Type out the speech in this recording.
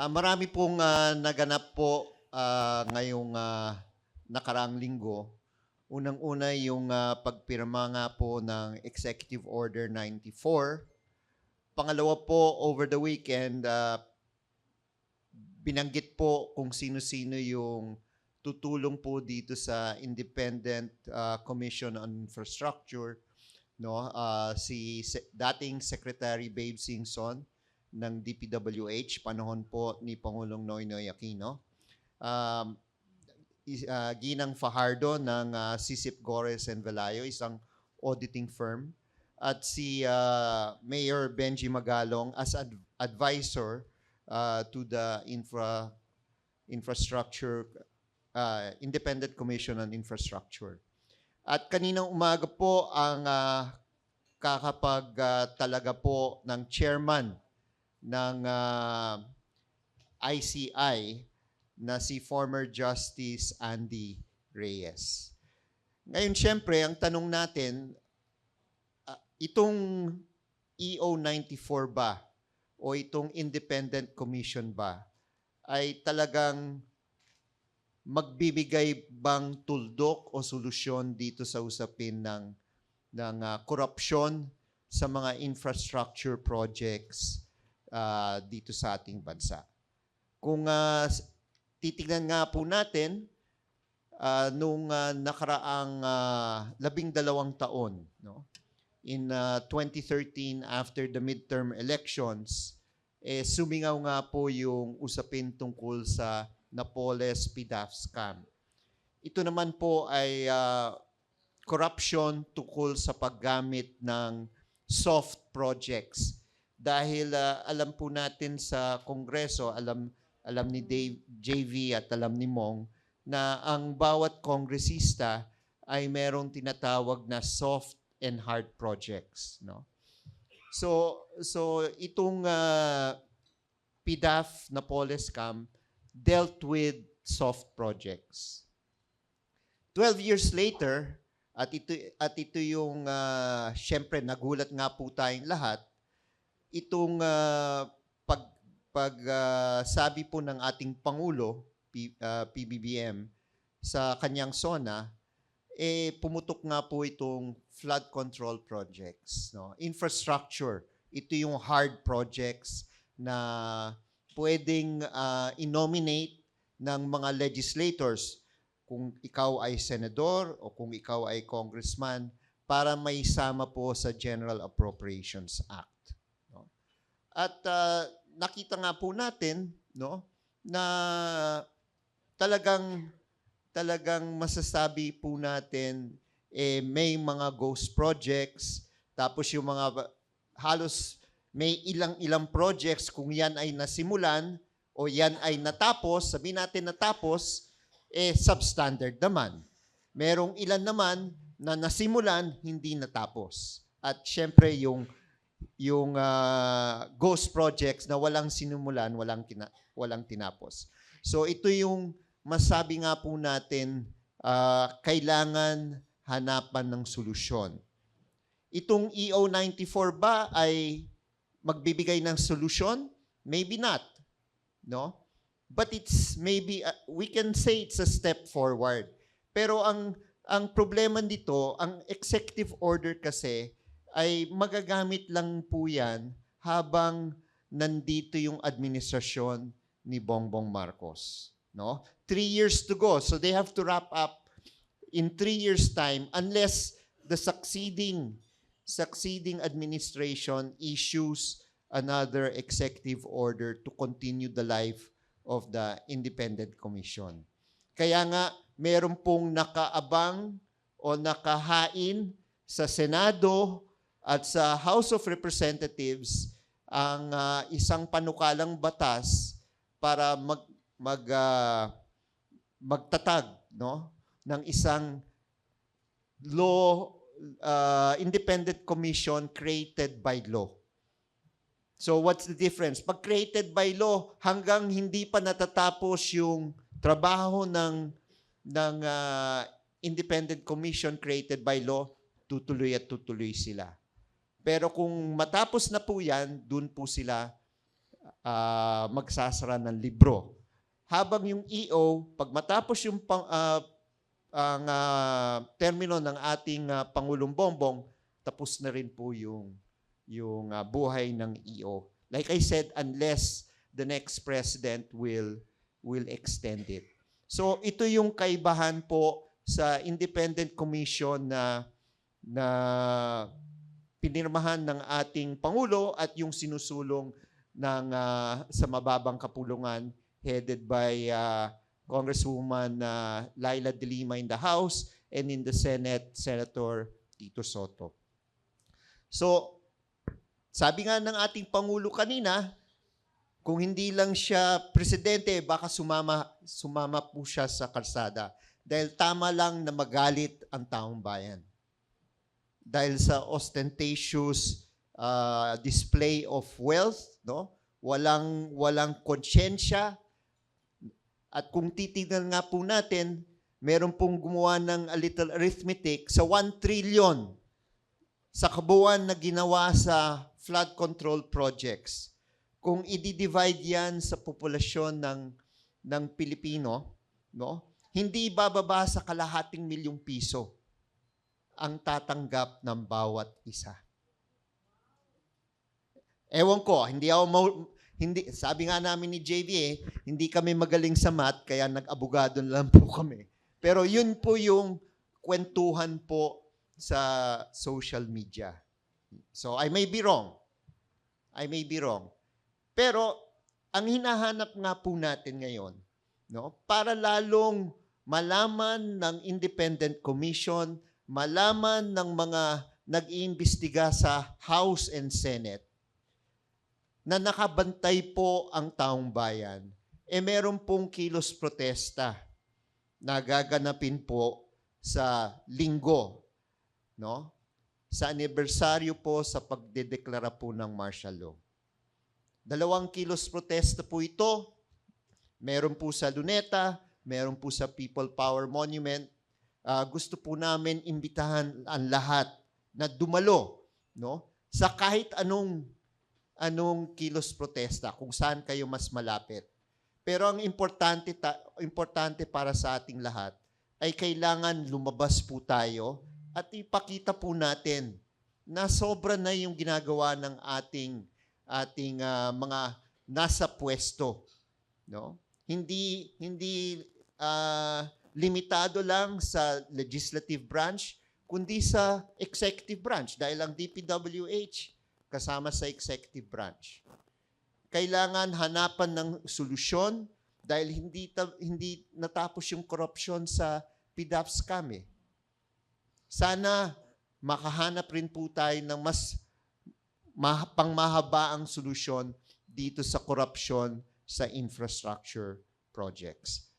Ah, marami pong ah, naganap po ah, ngayong ah, nakaraang linggo. Unang-una yung ah, pagpirma nga po ng Executive Order 94. Pangalawa po, over the weekend, ah, binanggit po kung sino-sino yung tutulong po dito sa Independent ah, Commission on Infrastructure. No, Ah, si se- dating Secretary Babe Singson, ng DPWH, panahon po ni Pangulong Noynoy Aquino. Um, is- ah, Ginang Fajardo ng ah, Sisip Gores and Velayo, isang auditing firm. At si ah, Mayor Benji Magalong as ad- advisor ah, to the infra infrastructure ah, Independent Commission on Infrastructure. At kaninang umaga po ang ah, kakapag ah, talaga po ng chairman ng ah, ICI na si former Justice Andy Reyes. Ngayon, syempre, ang tanong natin, ah, itong EO94 ba o itong Independent Commission ba ay talagang magbibigay bang tuldok o solusyon dito sa usapin ng ng ah, korupsyon sa mga infrastructure projects ah, dito sa ating bansa. Kung s- titignan nga po natin, ah, nung ah, nakaraang ah, labing dalawang taon, no? in ah, 2013 after the midterm elections, eh, sumingaw nga po yung usapin tungkol sa Napoles PDAF scam. Ito naman po ay ah, corruption tungkol sa paggamit ng soft projects dahil ah, alam po natin sa Kongreso, alam alam ni Dave, JV at alam ni Mong na ang bawat kongresista ay merong tinatawag na soft and hard projects, no? So so itong ah, PDAF Napoles scam dealt with soft projects. 12 years later, at ito at ito yung ah, syempre nagulat nga po tayong lahat itong ah, pag pag ah, sabi po ng ating pangulo P- ah, PBBM sa kanyang SONA eh pumutok nga po itong flood control projects no? Infrastructure. Ito yung hard projects na pwedeng ah, inominate ng mga legislators. Kung ikaw ay senador o kung ikaw ay congressman para may sama po sa General Appropriations Act. At ah, nakita nga po natin no na talagang talagang masasabi po natin eh may mga ghost projects tapos yung mga halos may ilang-ilang projects kung yan ay nasimulan o yan ay natapos, sabi natin natapos, eh substandard naman. Merong ilan naman na nasimulan, hindi natapos. At syempre yung yung ah, ghost projects na walang sinumulan, walang kina- walang tinapos. So ito yung masabi nga po natin ah, kailangan hanapan ng solusyon. Itong EO94 ba ay magbibigay ng solusyon? Maybe not. No? But it's maybe uh, we can say it's a step forward. Pero ang ang problema dito, ang executive order kasi ay magagamit lang po yan habang nandito yung administrasyon ni Bongbong Marcos. No? Three years to go. So they have to wrap up in three years' time unless the succeeding succeeding administration issues another executive order to continue the life of the independent commission. Kaya nga, meron pong nakaabang o nakahain sa Senado at sa House of Representatives ang ah, isang panukalang batas para mag mag ah, magtatag no ng isang law uh, independent commission created by law. So what's the difference? Pag created by law, hanggang hindi pa natatapos yung trabaho ng ng uh, independent commission created by law, tutuloy at tutuloy sila. Pero kung matapos na po yan, dun po sila ah, magsasara ng libro. Habang yung EO, pag matapos yung pang, ah, ang ah, termino ng ating ah, Pangulong Bongbong, tapos na rin po yung, yung ah, buhay ng EO. Like I said, unless the next president will, will extend it. So ito yung kaibahan po sa independent commission na na pinirmahan ng ating pangulo at yung sinusulong ng ah, sa mababang kapulungan headed by ah, Congresswoman ah, Laila De Lima in the House and in the Senate Senator Tito Soto. So sabi nga ng ating pangulo kanina, kung hindi lang siya presidente, baka sumama sumama po siya sa kalsada dahil tama lang na magalit ang taong bayan. Dahil sa ostentatious uh, display of wealth, no? Walang walang konsyensya. At kung titignan nga po natin, meron pong gumawa ng a little arithmetic sa 1 trillion sa kabuuan na ginawa sa flood control projects. Kung i-divide yan sa populasyon ng ng Pilipino, no? Hindi bababa sa kalahating milyong piso ang tatanggap ng bawat isa. Ewan ko, hindi ako mau- hindi sabi nga namin ni JV eh, hindi kami magaling sa math kaya nag-abogado na lang po kami. Pero yun po yung kwentuhan po sa social media. So I may be wrong. I may be wrong. Pero ang hinahanap nga po natin ngayon, no, para lalong malaman ng independent commission, malaman ng mga nag-iimbestiga sa House and Senate na nakabantay po ang taong bayan, eh meron pong kilos protesta na gaganapin po sa linggo, no? Sa anibersaryo po sa pagdedeklara po ng martial law. Dalawang kilos protesta po ito. Meron po sa Luneta, meron po sa People Power Monument. Ah, gusto po namin imbitahan ang lahat na dumalo no sa kahit anong anong kilos protesta kung saan kayo mas malapit. Pero ang importante ta- importante para sa ating lahat ay kailangan lumabas po tayo at ipakita po natin na sobra na yung ginagawa ng ating ating ah, mga nasa pwesto, no? Hindi hindi ah, limitado lang sa legislative branch kundi sa executive branch dahil ang DPWH kasama sa executive branch. Kailangan hanapan ng solusyon dahil hindi hindi natapos yung corruption sa PDAP scam eh. Sana makahanap rin po tayo ng mas ma- pangmahabaang solusyon dito sa corruption sa infrastructure projects.